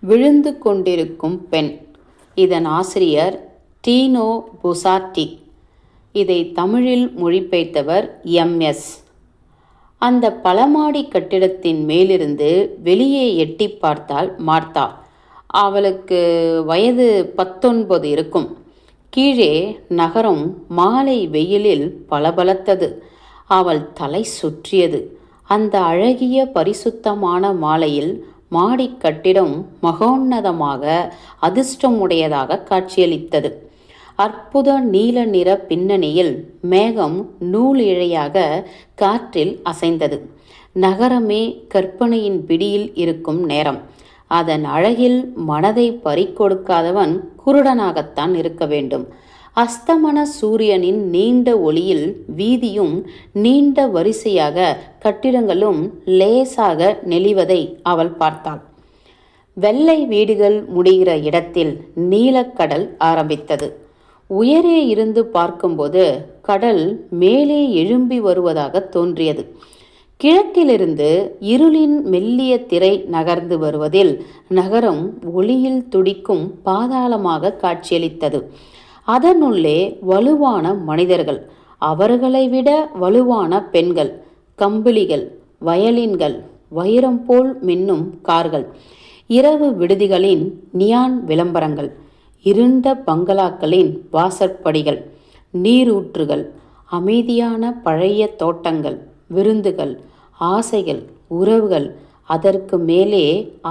விழுந்து கொண்டிருக்கும் பெண். இதன் ஆசிரியர் டீனோ புசாட்டி. இதை தமிழில் மொழிபெயர்த்தவர் எம்எஸ் அந்த பலமாடி கட்டிடத்தின் மேலிருந்து வெளியே எட்டி பார்த்தால் மார்த்தா. அவளுக்கு வயது பத்தொன்பது இருக்கும். கீழே நகரம் மாலை வெயிலில் பளபளத்தது. அவள் தலை சுற்றியது. அந்த அழகிய பரிசுத்தமான மாலையில் மாடிக் கட்டிடம் மகோன்னதமாக அதிர்ஷ்டமுடையதாக காட்சியளித்தது. அற்புத நீல நிற பின்னணியில் மேகம் நூல் இழையாக காற்றில் அசைந்தது. நகரமே கற்பனையின் பிடியில் இருக்கும் நேரம். அதன் அழகில் மனதை பறிக்கொடுக்காதவன் குருடனாகத்தான் இருக்க வேண்டும். அஸ்தமன சூரியனின் நீண்ட ஒளியில் வீதியும் நீண்ட வரிசையாக கட்டிடங்களும் லேசாக நெளிவதை அவள் பார்த்தாள். வெள்ளை வீடுகள் முடிகிற இடத்தில் நீலக்கடல் ஆரம்பித்தது. உயரே இருந்து பார்க்கும்போது கடல் மேலே எழும்பி வருவதாக தோன்றியது. கிழக்கிலிருந்து இருளின் மெல்லிய திரை நகர்ந்து வருவதில் நகரம் ஒளியில் துடிக்கும் பாதாளமாக காட்சியளித்தது. அதனுள்ளே வலுவான மனிதர்கள். அவர்களை விட வலுவான பெண்கள் கம்பிளிகள் வயலின்கள் வைரம் போல் மின்னும் கார்கள். இரவு விடுதிகளின் நியான் விளம்பரங்கள் இருண்ட பங்களாக்களின் வாசற்படிகள் நீரூற்றுகள் அமைதியான பழைய தோட்டங்கள் விருந்துகள் ஆசைகள் உறவுகள் அதற்கு மேலே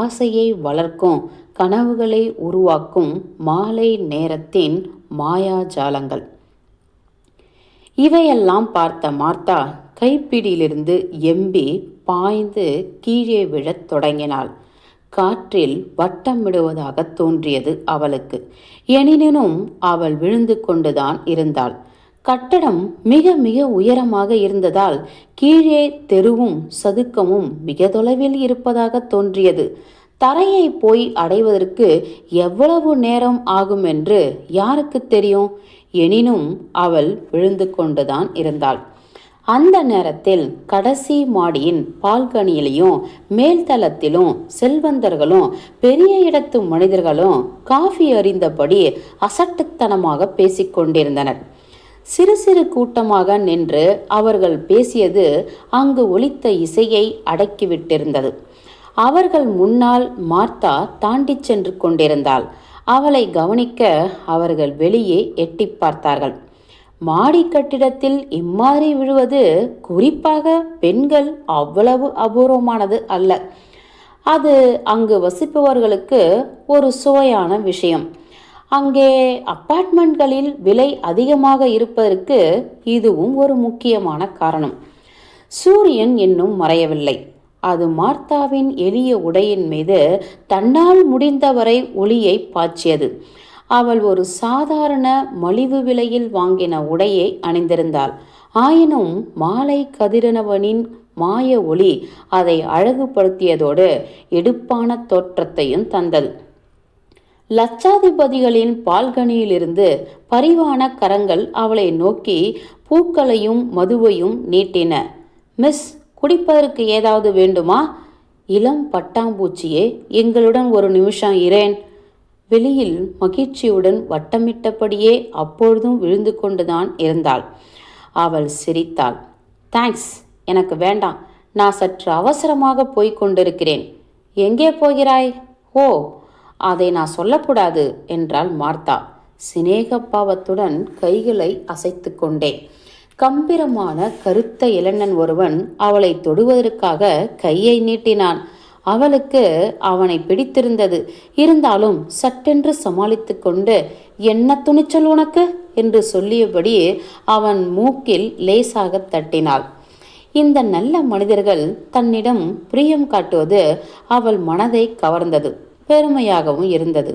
ஆசையை வளர்க்கும் கனவுகளை உருவாக்கும் மாலை நேரத்தின் மாயாஜாலங்கள். இவையெல்லாம் பார்த்த மார்த்தா கைப்பிடியிலிருந்து எம்பி பாய்ந்து கீழே விழத் தொடங்கினாள். காற்றில் வட்டமிடுவதாக தோன்றியது அவளுக்கு. எனினும் அவள் விழுந்து கொண்டுதான் இருந்தாள். கட்டடம் மிக மிக உயரமாக இருந்ததால் கீழே தெருவும் சதுக்கமும் மிக தொலைவில் இருப்பதாக தோன்றியது. தரையை போய் அடைவதற்கு எவ்வளவு நேரம் ஆகும் என்று யாருக்கு தெரியும்? எனினும் அவள் விழுந்து கொண்டுதான் இருந்தாள். அந்த நேரத்தில் கடைசி மாடியின் பால்கனியிலையும் மேல்தளத்திலும் செல்வந்தர்களும் பெரிய இடத்து மனிதர்களும் காஃபி அறிந்தபடி அசட்டுத்தனமாக பேசிக்கொண்டிருந்தனர் சிறு சிறு கூட்டமாக நின்று அவர்கள் பேசியது அங்கு ஒலித்த இசையை அடக்கிவிட்டிருந்தது. அவர்கள் முன்னால் மார்த்தா தாண்டி சென்று கொண்டிருந்தாள். அவளை கவனிக்க அவர்கள் வெளியே எட்டி பார்த்தார்கள். மாடி கட்டிடத்தில் இம்மாறி விழுவது குறிப்பாக பெண்கள் அவ்வளவு அபூர்வமானது அல்ல. அது அங்கு வசிப்பவர்களுக்கு ஒரு சுவையான விஷயம். அங்கே அப்பார்ட்மெண்ட்களில் விலை அதிகமாக இருப்பதற்கு இதுவும் ஒரு முக்கியமான காரணம். சூரியன் இன்னும் மறையவில்லை. அது மார்த்தாவின் எளிய உடையின் மீது தன்னால் முடிந்தவரை ஒளியை பாய்ச்சியது. அவள் ஒரு சாதாரண மலிவு விலையில் வாங்கின உடையை அணிந்திருந்தாள். ஆயினும் மாலை கதிரனவனின் மாய ஒளி அதை அழகுபடுத்தியதோடு எடுப்பான தோற்றத்தையும் தந்தது. லட்சாதிபதிகளின் பால்கனியிலிருந்து பரிவான கரங்கள் அவளை நோக்கி பூக்களையும் மதுவையும் நீட்டின. மிஸ் குடிப்பதற்கு ஏதாவது வேண்டுமா? இளம் பட்டாம்பூச்சியே எங்களுடன் ஒரு நிமிஷம் இரேன். வெளியில் மகிழ்ச்சியுடன் வட்டமிட்டபடியே அப்பொழுதும் விழுந்து கொண்டுதான் இருந்தாள். அவள் சிரித்தாள். தேங்க்ஸ் எனக்கு வேண்டாம். நான் சற்று அவசரமாக போய்க் கொண்டிருக்கிறேன். எங்கே போகிறாய்? ஓ அதை நான் சொல்லக்கூடாது என்றாள் மார்த்தா. சிநேகப்பாவத்துடன் கைகளை அசைத்து கொண்டே. கம்பீரமான கருத்த இளைஞன் ஒருவன் அவளை தொடுவதற்காக கையை நீட்டினான். அவளுக்கு அவனை பிடித்திருந்தது. இருந்தாலும் சட்டென்று சமாளித்து கொண்டு என்ன துணிச்சல் உனக்கு? என்று சொல்லியபடி அவன் மூக்கில் லேசாக தட்டினாள். இந்த நல்ல மனிதர்கள் தன்னிடம் பிரியம் காட்டுவது அவள் மனதை கவர்ந்தது பெருமையாகவும் இருந்தது.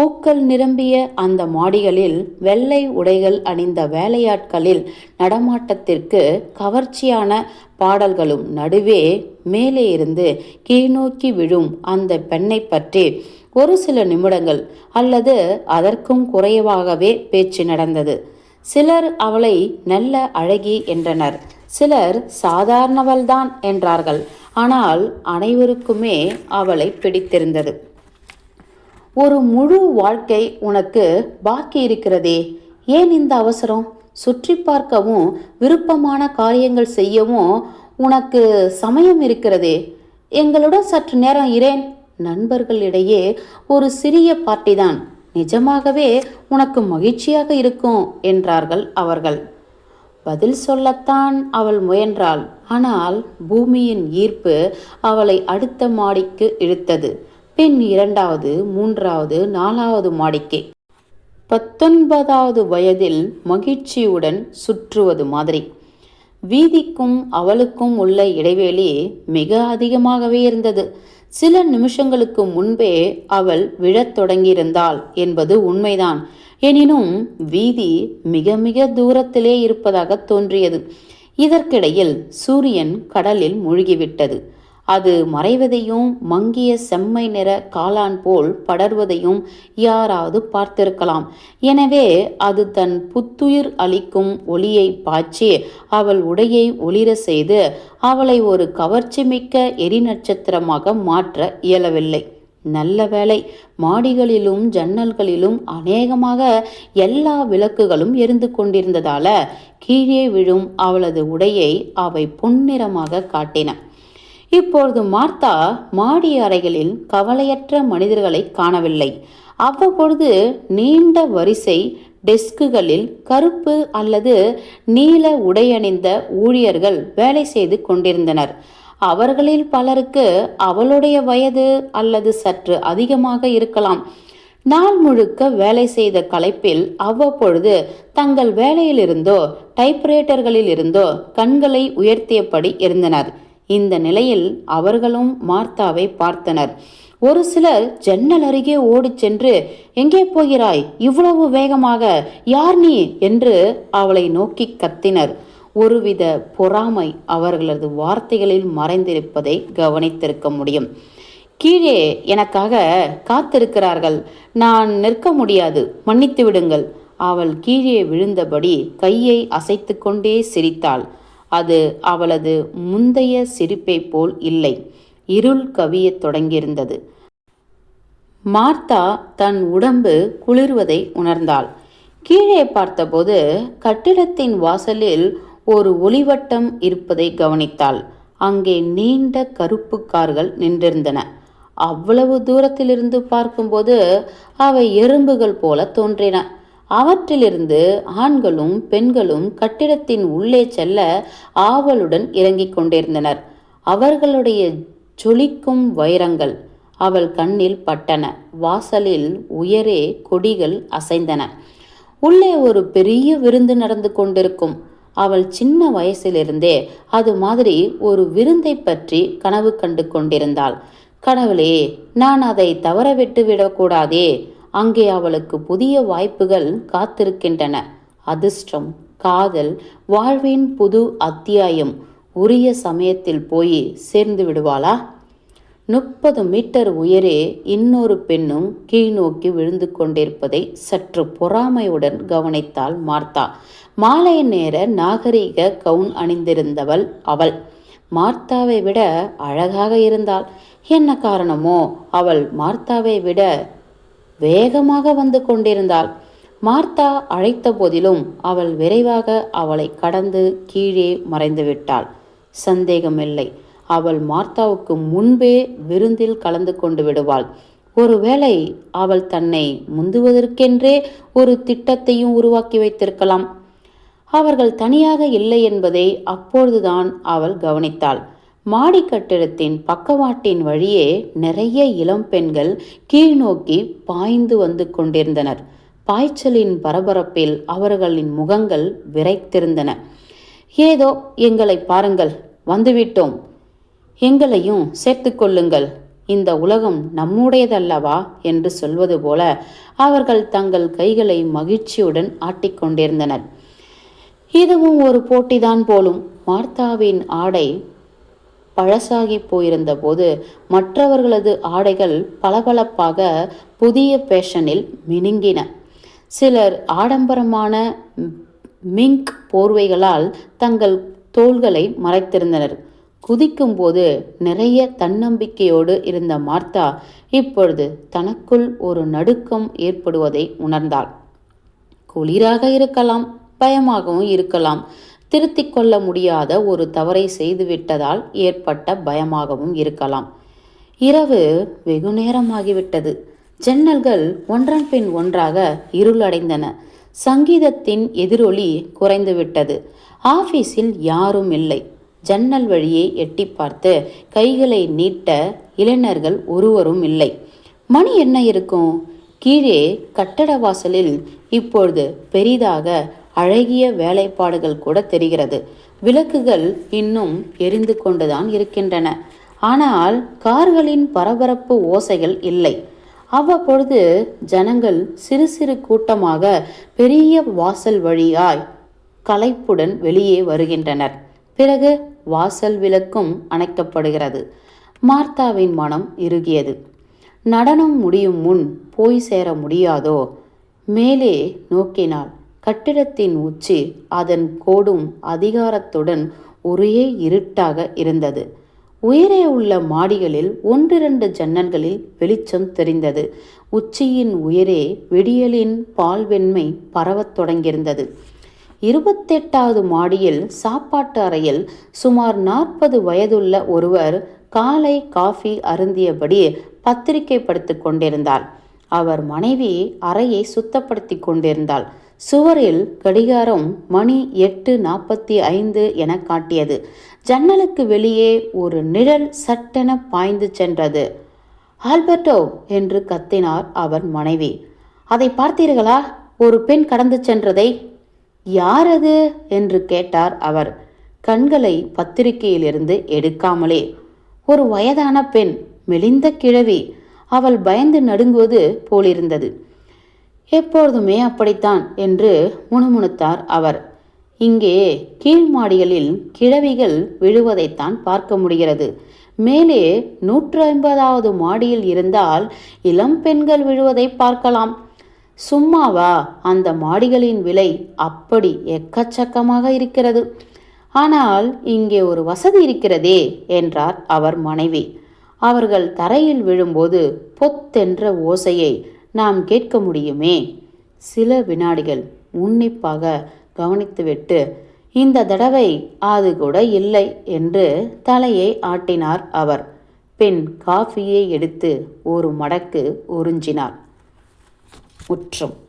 பூக்கள் நிரம்பிய அந்த மாடிகளில் வெள்ளை உடைகள் அணிந்த வேலையாட்களில் நடமாட்டத்திற்கு கவர்ச்சியான பாடல்களும் நடுவே மேலே இருந்து கீழ்நோக்கி விழும் அந்த பெண்ணை பற்றி ஒரு சில நிமிடங்கள் அல்லது அதற்கும் குறைவாகவே பேச்சு நடந்தது. சிலர் அவளை நல்ல அழகி என்றனர். சிலர் சாதாரணவள்தான் என்றார்கள். ஆனால் அனைவருக்குமே அவளை பிடித்திருந்தது. ஒரு முழு வாழ்க்கை உனக்கு பாக்கி இருக்கிறதே. ஏன் இந்த அவசரம்? சுற்றி பார்க்கவும் விருப்பமான காரியங்கள் செய்யவும் உனக்கு சமயம் இருக்கிறதே. எங்களுடன் சற்று நேரம் இரேன். நண்பர்களிடையே ஒரு சிறிய பார்ட்டி தான் நிஜமாகவே உனக்கு மகிழ்ச்சியாக இருக்கும் என்றார்கள் அவர்கள். பதில் சொல்லத்தான் அவள் முயன்றாள். ஆனால் பூமியின் ஈர்ப்பு அவளை அடுத்த மாடிக்கு இழுத்தது. பெண் இரண்டாவது மூன்றாவது நாலாவது மாடிக்கு. பத்தொன்பதாவது வயதில் மகிழ்ச்சியுடன் சுற்றுவது மாதிரி. வீதிக்கும் அவளுக்கும் உள்ள இடைவெளி மிக அதிகமாகவே இருந்தது. சில நிமிஷங்களுக்கு முன்பே அவள் விழத் தொடங்கியிருந்தாள் என்பது உண்மைதான். எனினும் வீதி மிக மிக தூரத்திலே இருப்பதாக தோன்றியது. இதற்கிடையில் சூரியன் கடலில் மூழ்கிவிட்டது. அது மறைவதையும் மங்கிய செம்மை நிற காளான் போல் படர்வதையும் யாராவது பார்த்திருக்கலாம். எனவே அது தன் புத்துயிர் அளிக்கும் ஒளியை பாய்ச்சி அவள் உடையை ஒளிர செய்து அவளை ஒரு கவர்ச்சிமிக்க எரி நட்சத்திரமாக மாற்ற இயலவில்லை. நல்ல வேளை மாடிகளிலும் ஜன்னல்களிலும் அநேகமாக எல்லா விளக்குகளும் எரிந்து கொண்டிருந்ததால கீழே விழும் அவளது உடையை அவை பொன்னிறமாக காட்டின. இப்பொழுது மார்த்தா மாடி அறைகளில் கவலையற்ற மனிதர்களை காணவில்லை. அவ்வப்பொழுது நீண்ட வரிசை டெஸ்குகளில் கருப்பு அல்லது நீல உடையணிந்த ஊழியர்கள் வேலை செய்து கொண்டிருந்தனர். அவர்களில் பலருக்கு அவளுடைய வயது அல்லது சற்று அதிகமாக இருக்கலாம். நாள் முழுக்க வேலை செய்த கலைப்பில் அவ்வப்பொழுது தங்கள் வேலையிலிருந்தோ டைப்ரைட்டர்களில் இருந்தோ கண்களை உயர்த்தியபடி இருந்தனர். இந்த நிலையில் அவர்களும் மார்த்தாவை பார்த்தனர். ஒரு சிலர் ஜன்னல் அருகே ஓடிச் சென்று எங்கே போகிறாய்? இவ்வளவு வேகமாக. யார் நீ? என்று அவளை நோக்கி கத்தினர். ஒருவித பொறாமை அவர்களது வார்த்தைகளில் மறைந்திருப்பதை கவனித்திருக்க முடியும். கீழே எனக்காக காத்திருக்கிறார்கள். நான் நிற்க முடியாது. மன்னித்து விடுங்கள். அவள் கீழே விழுந்தபடி கையை அசைத்து கொண்டே சிரித்தாள். அது அவளது முந்தைய சிரிப்பை போல் இல்லை. இருள் கவியத் தொடங்கியிருந்தது. மார்த்தா தன் உடம்பு குளிர்வதை உணர்ந்தாள். கீழே பார்த்தபோது கட்டிடத்தின் வாசலில் ஒரு ஒளிவட்டம் இருப்பதை கவனித்தாள். அங்கே நீண்ட கருப்பு கார்கள் நின்றிருந்தன. அவ்வளவு தூரத்திலிருந்து பார்க்கும்போது அவை எறும்புகள் போல தோன்றின. அவற்றிலிருந்து ஆண்களும் பெண்களும் கட்டிடத்தின் உள்ளே செல்ல ஆவலுடன் இறங்கிக் கொண்டிருந்தனர். அவர்களுடைய ஜொலிக்கும் வைரங்கள் அவள் கண்ணில் பட்டன. வாசலில் உயரே கொடிகள் அசைந்தன. உள்ளே ஒரு பெரிய விருந்து நடந்து கொண்டிருக்கும். அவள் சின்ன வயசிலிருந்தே அது மாதிரி ஒரு விருந்தை பற்றி கனவு கண்டு கொண்டிருந்தாள். கடவுளே நான் அதை தவற விட்டு விடக்கூடாதே அங்கே அவளுக்கு புதிய வாய்ப்புகள் காத்திருக்கின்றன. அதிர்ஷ்டம் காதல் வாழ்வின் புது அத்தியாயம் உரிய சமயத்தில் போய் சேர்ந்து விடுவாளா? முப்பது மீட்டர் உயரே இன்னொரு பெண்ணும் கீழ்நோக்கி விழுந்து கொண்டிருப்பதை சற்று பொறாமையுடன் கவனித்தாள் மார்த்தா. மாலை நேர நாகரீக கவுன் அணிந்திருந்தவள் அவள். மார்த்தாவை விட அழகாக இருந்தாள். என்ன காரணமோ? அவள் மார்த்தாவை விட வேகமாக வந்து கொண்டிருந்தாள். மார்த்தா அழைத்த போதிலும் அவள் விரைவாக அவளை கடந்து கீழே மறைந்துவிட்டாள். சந்தேகமில்லை. அவள் மார்த்தாவுக்கு முன்பே விருந்தில் கலந்து கொண்டு விடுவாள். ஒருவேளை அவள் தன்னை முந்துவதற்கென்றே ஒரு திட்டத்தையும் உருவாக்கி வைத்திருக்கலாம். அவர்கள் தனியாக இல்லை என்பதை அப்பொழுதுதான் அவள் கவனித்தாள். மாடி கட்டிடத்தின் பக்கவாட்டின் வழியே நிறைய இளம் பெண்கள் கீழ்நோக்கி பாய்ந்து வந்து கொண்டிருந்தனர். பாய்ச்சலின் பரபரப்பில் அவர்களின் முகங்கள் விரைத்திருந்தன. ஏதோ எங்களை பாருங்கள் வந்துவிட்டோம். எங்களையும் சேர்த்து கொள்ளுங்கள். இந்த உலகம் நம்முடையதல்லவா? என்று சொல்வது போல அவர்கள் தங்கள் கைகளை மகிழ்ச்சியுடன் ஆட்டிக்கொண்டிருந்தனர் இதுவும் ஒரு போட்டிதான் போலும். மார்த்தாவின் ஆடை பழசாகி போயிருந்த போது மற்றவர்களது ஆடைகள் பளபளப்பாக புதிய பேஷனில் மினுங்கின. சிலர் ஆடம்பரமான மிங்க் போர்வைகளால் தங்கள் தோள்களை மறைத்திருந்தனர். குதிக்கும்போது நிறைய தன்னம்பிக்கையோடு இருந்த மார்த்தா இப்பொழுது தனக்குள் ஒரு நடுக்கம் ஏற்படுவதை உணர்ந்தாள். குளிராக இருக்கலாம் பயமாகவும் இருக்கலாம். திருத்திக் கொள்ள முடியாத ஒரு தவறை செய்துவிட்டதால் ஏற்பட்ட பயமாகவும் இருக்கலாம். இரவு வெகு நேரமாகிவிட்டது. ஜன்னல்கள் ஒன்றன் பின் ஒன்றாக இருளடைந்தன. சங்கீதத்தின் எதிரொலி குறைந்துவிட்டது. ஆபீஸில் யாரும் இல்லை. ஜன்னல் வழியை எட்டி பார்த்து கைகளை நீட்ட இளைஞர்கள் ஒருவரும் இல்லை. மணி என்ன இருக்கும்? கீழே கட்டட வாசலில் இப்பொழுது பெரிதாக அழகிய வேலைப்பாடுகள் கூட தெரிகிறது. விளக்குகள் இன்னும் எரிந்து கொண்டுதான் இருக்கின்றன. ஆனால் கார்களின் பரபரப்பு ஓசைகள் இல்லை. அவ்வப்பொழுது ஜனங்கள் சிறு சிறு கூட்டமாக பெரிய வாசல் வழியாய் களைப்புடன் வெளியே வருகின்றனர். பிறகு வாசல் விளக்கும் அணைக்கப்படுகிறது. மார்த்தாவின் மனம் இறுகியது. நடனம் முடியும் முன் போய் சேர முடியாதோ? மேலே நோக்கினாள். கட்டிடத்தின் உச்சி அதன் கோடும் அதிகாரத்துடன் ஒரே இருட்டாக இருந்தது. உயரே உள்ள மாடிகளில் ஒன்றிரண்டு ஜன்னல்களில் வெளிச்சம் தெரிந்தது. உச்சியின் உயரே விடியலின் பால்வெண்மை பரவத் தொடங்கியிருந்தது. இருபத்தெட்டாவது மாடியில் சாப்பாட்டு அறையில் சுமார் நாற்பது வயதுள்ள ஒருவர் காலை காஃபி அருந்தியபடி பத்திரிகை படித்துக் கொண்டிருந்தார். அவர் மனைவி அறையை சுத்தப்படுத்தி கொண்டிருந்தாள். சுவரில் கடிகாரம் மணி எட்டு நாற்பத்தி ஐந்து என காட்டியது. ஜன்னலுக்கு வெளியே ஒரு நிழல் சட்டென பாய்ந்து சென்றது. ஆல்பர்டோ என்று கத்தினார் அவர் மனைவி. அதை பார்த்தீர்களா? ஒரு பெண் கடந்து சென்றதை. யார் அது? என்று கேட்டார் அவர். கண்களை பத்திரிகையிலிருந்து எடுக்காமலே. ஒரு வயதான பெண் மெலிந்த கிழவி. அவள் பயந்து நடுங்குவது போலிருந்தது. எப்பொழுதுமே அப்படித்தான் என்று முணுமுணுத்தார் அவர். இங்கே கீழ் மாடிகளில் கிழவிகள் விழுவதைத்தான் பார்க்க முடிகிறது. மேலே நூற்று ஐம்பதாவது மாடியில் இருந்தால் இளம் பெண்கள் விழுவதை பார்க்கலாம். சும்மாவா அந்த மாடிகளின் விலை அப்படி எக்கச்சக்கமாக இருக்கிறது. ஆனால் இங்கே ஒரு வசதி இருக்கிறதே என்றார் அவர் மனைவி. அவர்கள் தரையில் விழும்போது பொத்தென்ற ஓசையை நாம் கேட்க முடியுமே? சில வினாடிகள் உன்னிப்பாக கவனித்துவிட்டு இந்த தடவை அது கூட இல்லை என்று தலையை ஆட்டினார் அவர். பின் காஃபியை எடுத்து ஒரு மடக்கு உறிஞ்சினார். முற்றும்